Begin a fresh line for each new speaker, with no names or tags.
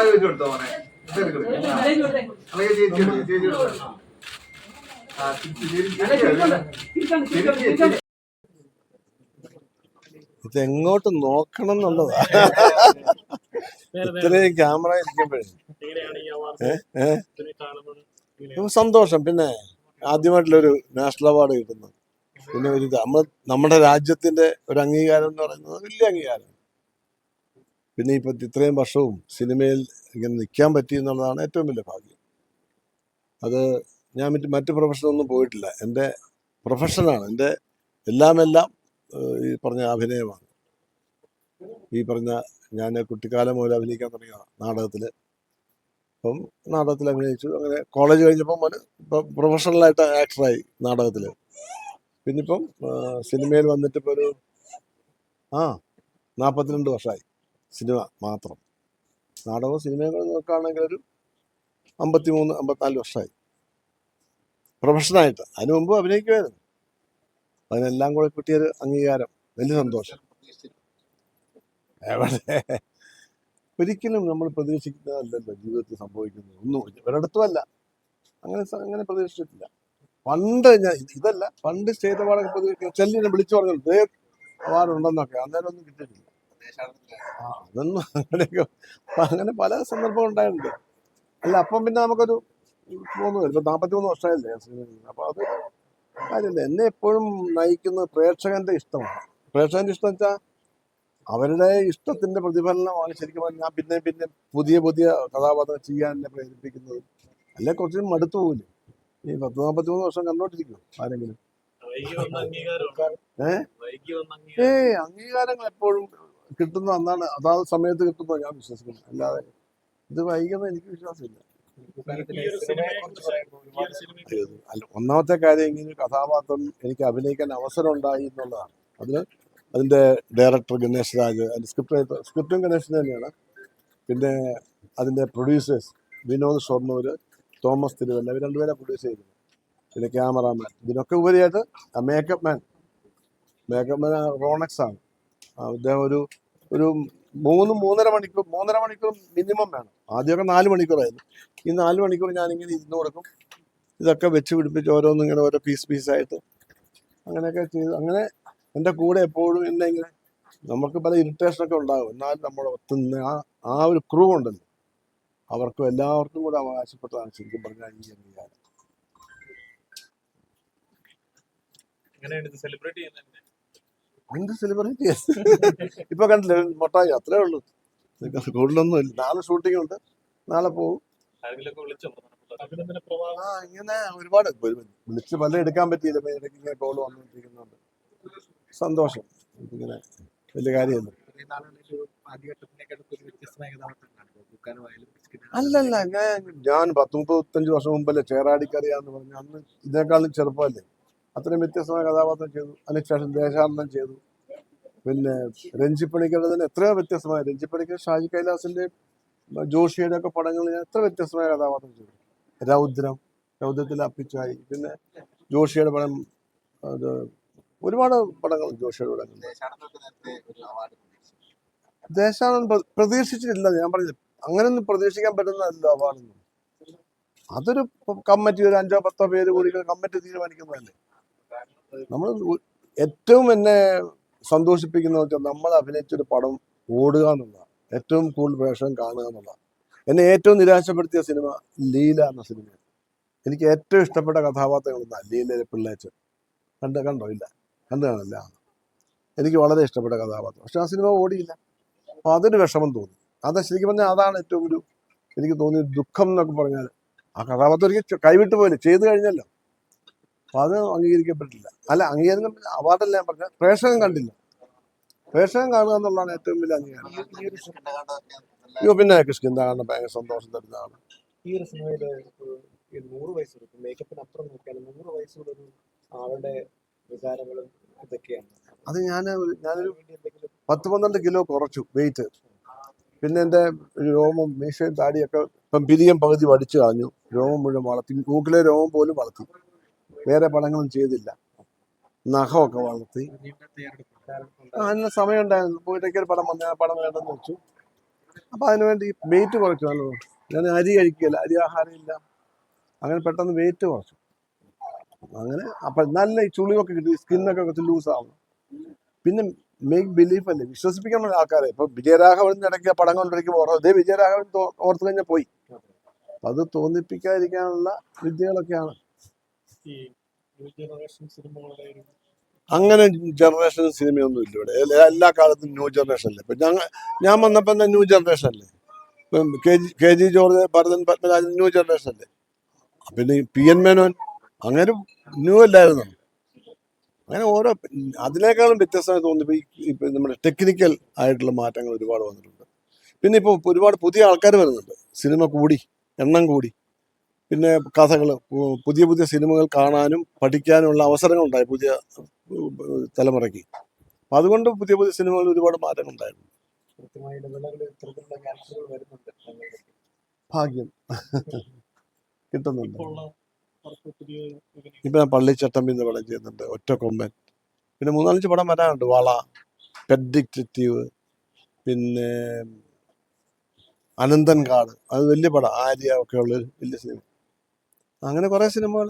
Message കൊടുത്തോ മോനെ. അല്ലെങ്കിൽ. ആ,
എങ്ങോട്ട് നോക്കണം എന്നുള്ളതാ ഇത്രയും ക്യാമറ ഇരിക്കുമ്പോഴേ സന്തോഷം പിന്നെ ആദ്യമായിട്ടുള്ളൊരു നാഷണൽ അവാർഡ് കിട്ടുന്നു പിന്നെ ഒരു നമ്മൾ നമ്മുടെ രാജ്യത്തിന്റെ ഒരു അംഗീകാരം എന്ന് പറയുന്നത് വലിയ അംഗീകാരം പിന്നെ ഇപ്പം ഇത്രയും വർഷവും സിനിമയിൽ ഇങ്ങനെ നിൽക്കാൻ പറ്റി എന്നുള്ളതാണ് ഏറ്റവും വലിയ ഭാഗ്യം. അത് ഞാൻ മറ്റ് മറ്റ് പ്രൊഫഷനൊന്നും പോയിട്ടില്ല. എന്റെ പ്രൊഫഷനാണ് എന്റെ എല്ലാമെല്ലാം എല്ലാം ഈ പറഞ്ഞ അഭിനയമാണ്. ഈ പറഞ്ഞ ഞാൻ കുട്ടിക്കാലം മുതൽ അഭിനയിക്കാൻ തുടങ്ങിയ നാടകത്തിൽ. അപ്പം നാടകത്തിൽ അഭിനയിച്ചു. അങ്ങനെ കോളേജ് കഴിഞ്ഞപ്പം ഇപ്പം പ്രൊഫഷണലായിട്ട് ആക്ടറായി നാടകത്തിൽ. പിന്നിപ്പം സിനിമയിൽ വന്നിട്ടിപ്പോൾ ഒരു ആ നാൽപ്പത്തിരണ്ട് വർഷമായി. സിനിമ മാത്രം. നാടകവും സിനിമയും കൂടെ നോക്കുകയാണെങ്കിൽ ഒരു അമ്പത്തി മൂന്ന് അമ്പത്തിനാല് വർഷമായി. പ്രൊഫഷനായിട്ട് അതിനു മുമ്പ് അഭിനയിക്കുമായിരുന്നു. അതിനെല്ലാം കൂടെ കിട്ടിയൊരു അംഗീകാരം. വലിയ സന്തോഷം. ഒരിക്കലും നമ്മൾ പ്രതീക്ഷിക്കുന്നതല്ലല്ലോ ജീവിതത്തിൽ സംഭവിക്കുന്നത് ഒന്നും ഒരിടത്തുമല്ല അങ്ങനെ അങ്ങനെ പ്രതീക്ഷിച്ചിട്ടില്ല. പണ്ട് ഞാൻ ഇതല്ല. പണ്ട് ചെയ്ത പാടൊക്കെ പ്രതീക്ഷിക്കുന്നത് ചെല്ലിനെ വിളിച്ചു പറഞ്ഞു അവാർഡ് ഉണ്ടെന്നൊക്കെ. അന്നേരം ഒന്നും കിട്ടിയിട്ടില്ല. അതൊന്നും അങ്ങനെയൊക്കെ അങ്ങനെ പല സന്ദർഭം ഉണ്ടായിട്ടുണ്ട്. അല്ല അപ്പം പിന്നെ നമുക്കൊരു തോന്നുന്നു ഇപ്പൊ നാൽപ്പത്തി മൂന്ന് വർഷമായില്ലേ സിനിമയിൽ അപ്പൊ അത് കാര്യമില്ല. എന്നെ എപ്പോഴും നയിക്കുന്നത് പ്രേക്ഷകന്റെ ഇഷ്ടമാണ്. പ്രേക്ഷകന്റെ ഇഷ്ടം വെച്ചാൽ അവരുടെ ഇഷ്ടത്തിന്റെ പ്രതിഫലനമാണ് ശരിക്കും പറഞ്ഞാൽ ഞാൻ പിന്നെ പിന്നെ പുതിയ പുതിയ കഥാപാത്രം ചെയ്യാൻ എന്നെ പ്രേരിപ്പിക്കുന്നത്. അല്ലെ കുറച്ചും മടുത്തു പോകില്ലേ ഈ പത്ത് നാൽപ്പത്തി മൂന്ന് വർഷം കണ്ടോണ്ടിരിക്കും ആരെങ്കിലും? ഏ? അംഗീകാരങ്ങൾ എപ്പോഴും കിട്ടുന്ന അന്നാണ് അതാത് സമയത്ത് കിട്ടുന്ന ഞാൻ വിശ്വസിക്കുന്നു അല്ലാതെ ഇത് വൈകുന്ന എനിക്ക് വിശ്വാസമില്ല. അല്ല ഒന്നാമത്തെ കാര്യം ഇങ്ങനെ കഥാപാത്രം എനിക്ക് അഭിനയിക്കാൻ അവസരം ഉണ്ടായി എന്നുള്ളതാണ്. അതിന് അതിന്റെ ഡയറക്ടർ ഗണേഷ് രാജ് അതിന്റെ സ്ക്രിപ്റ്റ് സ്ക്രിപ്റ്റും ഗണേശൻ തന്നെയാണ്. പിന്നെ അതിന്റെ പ്രൊഡ്യൂസേഴ്സ് വിനോദ് ഷൊർണൂര് തോമസ് തിരുവല്ല ഇവർ രണ്ടുപേരെ പ്രൊഡ്യൂസ് ചെയ്തിരുന്നു പിന്നെ ക്യാമറാമാൻ. ഇതിനൊക്കെ ഉപരിയായിട്ട് makeup man makeup man Ronex ആണ്. ആ, അദ്ദേഹം ഒരു ഒരു മൂന്ന് മൂന്നര മണിക്കൂർ മൂന്നര മണിക്കൂർ മിനിമം വേണം. ആദ്യമൊക്കെ നാല് മണിക്കൂറായിരുന്നു. ഈ നാല് മണിക്കൂർ ഞാനിങ്ങനെ ഇരുന്ന് കൊടുക്കും. ഇതൊക്കെ വെച്ച് പിടിപ്പിച്ച് ഓരോന്നും ഇങ്ങനെ ഓരോ പീസ് പീസായിട്ട് അങ്ങനെയൊക്കെ ചെയ്ത് അങ്ങനെ എന്റെ കൂടെ എപ്പോഴും എന്നെ ഇങ്ങനെ നമുക്ക് പല ഇറിറ്റേഷനൊക്കെ ഉണ്ടാകും എന്നാലും നമ്മൾ ഒത്തുന്ന ആ ആ ഒരു ക്രൂ ഉണ്ടല്ലോ. അവർക്കും എല്ലാവർക്കും കൂടെ അവകാശപ്പെട്ടതാണ് ശരിക്കും പറഞ്ഞാൽ ഈ അംഗീകാരം
എങ്ങനെയാണ് ഇത് സെലിബ്രേറ്റ് ചെയ്യുന്നത്?
എന്ത് സെലിബ്രിറ്റീസ് ഇപ്പൊ കണ്ടില്ലേ മൊട്ടായി അത്രേ ഉള്ളൂ. കൂടുതലൊന്നും ഇല്ല. നാളെ ഷൂട്ടിംഗ് ഉണ്ട്. നാളെ പോകും ആ ഇങ്ങനെ ഒരുപാട് വിളിച്ച് പല എടുക്കാൻ പറ്റിയില്ല. ഇടയ്ക്ക് ഇങ്ങനെ കോൾ വന്നുകൊണ്ടിരിക്കുന്നുണ്ട്. സന്തോഷം. ഇങ്ങനെ വലിയ കാര്യമല്ല. അല്ലല്ല ഞാൻ ഞാൻ പത്ത് മുപ്പത്തഞ്ച് വർഷം മുമ്പല്ലേ ചേറാടിക്കറിയാന്ന് പറഞ്ഞു അന്ന് ഇതിനേക്കാളും ചെറുപ്പമല്ലേ? അത്രയും വ്യത്യസ്തമായ കഥാപാത്രം ചെയ്തു. അതിനുശേഷം ദേശാടനം ചെയ്തു. പിന്നെ രഞ്ജിപ്പണിക്കരുടെ തന്നെ എത്രയോ വ്യത്യസ്തമായ രഞ്ജിപ്പണിക്കർ ഷാജി കൈലാസിന്റെ ജോഷിയുടെ ഒക്കെ പടങ്ങൾ ഞാൻ എത്ര വ്യത്യസ്തമായ കഥാപാത്രം ചെയ്തു. രൗദ്രം രൗദ്രത്തിൽ അപ്പിച്ചായി. പിന്നെ ജോഷിയുടെ പടം അത് ഒരുപാട് പടങ്ങൾ ജോഷിയുടെ പടങ്ങൾ ദേശാനന്ദ് പ്രതീക്ഷിച്ചിട്ടില്ല. ഞാൻ പറഞ്ഞില്ല അങ്ങനെയൊന്നും പ്രതീക്ഷിക്കാൻ പറ്റുന്നതല്ല അവാർഡൊന്നും അതൊരു കമ്മിറ്റി ഒരു അഞ്ചോ പത്തോ പേര് കൂടി കമ്മിറ്റി തീരുമാനിക്കുന്നതല്ലേ? നമ്മൾ ഏറ്റവും എന്നെ സന്തോഷിപ്പിക്കുന്ന വെച്ചാൽ നമ്മൾ അഭിനയിച്ചൊരു പടം ഓടുക എന്നുള്ളതാണ് ഏറ്റവും കൂടുതൽ പ്രേക്ഷകൻ കാണുക എന്നുള്ളതാണ് എന്നെ ഏറ്റവും നിരാശപ്പെടുത്തിയ സിനിമ ലീല എന്ന സിനിമയാണ്. എനിക്ക് ഏറ്റവും ഇഷ്ടപ്പെട്ട കഥാപാത്രങ്ങൾ ഒന്നാണ് ലീലയിലെ പിള്ളേച്ചൻ. കണ്ട് കണ്ടോ? ഇല്ല. കണ്ടു കാണില്ല എനിക്ക് വളരെ ഇഷ്ടപ്പെട്ട കഥാപാത്രം. പക്ഷെ ആ സിനിമ ഓടിയില്ല. അപ്പോൾ അതൊരു വിഷമം തോന്നി. അത് ശരിക്കും പറഞ്ഞാൽ അതാണ് ഏറ്റവും ഒരു എനിക്ക് തോന്നിയ ദുഃഖം എന്നൊക്കെ പറഞ്ഞാൽ ആ കഥാപാത്രം എനിക്ക് കൈവിട്ട് പോയില്ല. ചെയ്തു കഴിഞ്ഞല്ലോ. അപ്പോൾ അത് അംഗീകരിക്കപ്പെട്ടില്ല. അല്ല അംഗീകാരം അവാർഡല്ല ഞാൻ പറഞ്ഞ. പ്രേക്ഷകൻ കണ്ടില്ല. പ്രേക്ഷകൻ കാണുക എന്നുള്ളതാണ് ഏറ്റവും വലിയ അംഗീകാരം. അയ്യോ പിന്നെ കാണുന്ന ഭയങ്കര സന്തോഷം തരുന്നതാണ്.
ഈ ഒരു സിനിമയിൽ ഈ നൂറ് വയസ്സ് മേക്കപ്പിന് അപ്പുറം നോക്കിയാൽ നൂറ് വയസ്സുള്ള ഒരു ആളുടെ വികാരങ്ങളും ഇതൊക്കെയാണ്.
അത് ഞാൻ ഞാനൊരു പത്ത് പന്ത്രണ്ട് കിലോ കുറച്ചു വെയിറ്റ് പിന്നെ എന്റെ രോമം മീശയും താടിയൊക്കെ ഇപ്പം പിരിയം പകുതി വടിച്ചു കളഞ്ഞു. രോമം മുഴുവൻ വളർത്തി. മൂക്കിലെ രോമം പോലും വളർത്തി. വേറെ പടങ്ങളും ചെയ്തില്ല. നഖമൊക്കെ വളർത്തി. അതിന് സമയം ഉണ്ടായിരുന്നു. പോയിട്ടൊക്കെ ഒരു പടം വന്ന പടം വേണ്ടെന്ന് വെച്ചു. അപ്പൊ അതിനുവേണ്ടി വെയിറ്റ് കുറച്ചു. നല്ലോണം ഞാൻ അരി കഴിക്കില്ല. അരി ആഹാരം ഇല്ല അങ്ങനെ പെട്ടെന്ന് വെയിറ്റ് കുറച്ചു. അങ്ങനെ അപ്പൊ നല്ല ഈ ചുളിവൊക്കെ കിട്ടി. സ്കിന്നൊക്കെ കുറച്ച് ലൂസ് ആവും പിന്നെ മേക്ക് ബിലീഫ് അല്ലേ? വിശ്വസിപ്പിക്കാൻ പറ്റുന്ന ആൾക്കാരെ. ഇപ്പൊ വിജയരാഘവൻ ഇടയ്ക്ക് പടം കൊണ്ടിരിക്കുമ്പോൾ ഓർമ്മ അതേ വിജയരാഘവൻ ഓർത്തു ഓർത്ത് കഴിഞ്ഞാൽ പോയി. അത്. തോന്നിപ്പിക്കാതിരിക്കാനുള്ള വിദ്യകളൊക്കെയാണ്. അങ്ങനെ ജനറേഷൻ സിനിമയൊന്നും ഇല്ല ഇവിടെ. എല്ലാ- കാലത്തും ന്യൂ ജനറേഷൻ അല്ലേ? ഇപ്പൊ ഞങ്ങൾ ഞാൻ വന്നപ്പോൾ തന്നെ ന്യൂ ജനറേഷൻ അല്ലേ? ഇപ്പം K G K G George Bharathan Padmarajan new generation അല്ലേ? പിന്നെ പി എൻ മേനോൻ അങ്ങനെ ന്യൂ അല്ലായിരുന്നു? അങ്ങനെ ഓരോ അതിനേക്കാളും വ്യത്യസ്തമായി തോന്നുന്നു ഈ ഇപ്പൊ നമ്മുടെ ടെക്നിക്കൽ ആയിട്ടുള്ള മാറ്റങ്ങൾ ഒരുപാട് വന്നിട്ടുണ്ട്. പിന്നെ ഇപ്പോൾ ഒരുപാട് പുതിയ ആൾക്കാർ വരുന്നുണ്ട്. സിനിമ കൂടി എണ്ണം കൂടി. പിന്നെ കഥകൾ പുതിയ പുതിയ സിനിമകൾ കാണാനും പഠിക്കാനുമുള്ള അവസരങ്ങൾ ഉണ്ടായി പുതിയ തലമുറയ്ക്ക്. അപ്പം അതുകൊണ്ട് പുതിയ പുതിയ സിനിമകൾ ഒരുപാട് മാറ്റങ്ങൾ ഉണ്ടായിരുന്നു ഭാഗ്യം. കിട്ടുന്നുണ്ട്. ഇപ്പം പള്ളിച്ചട്ടം എന്ന് പടം ചെയ്യുന്നുണ്ട്. ഒറ്റക്കൊമ്പൻ പിന്നെ മൂന്നാലഞ്ച് പടം വരാനുണ്ട്. വള പെഡിക്റ്റീവ് പിന്നെ അനന്തൻ കാട് അത് വലിയ പടം. ആര്യ ഒക്കെ ഉള്ളൊരു വലിയ സിനിമ. അങ്ങനെ കുറെ സിനിമകൾ